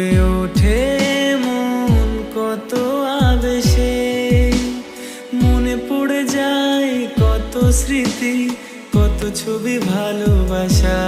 করে ওঠে মন কত আবেশে। মনে পড়ে যায় কত স্মৃতি কত ছবি ভালোবাসা।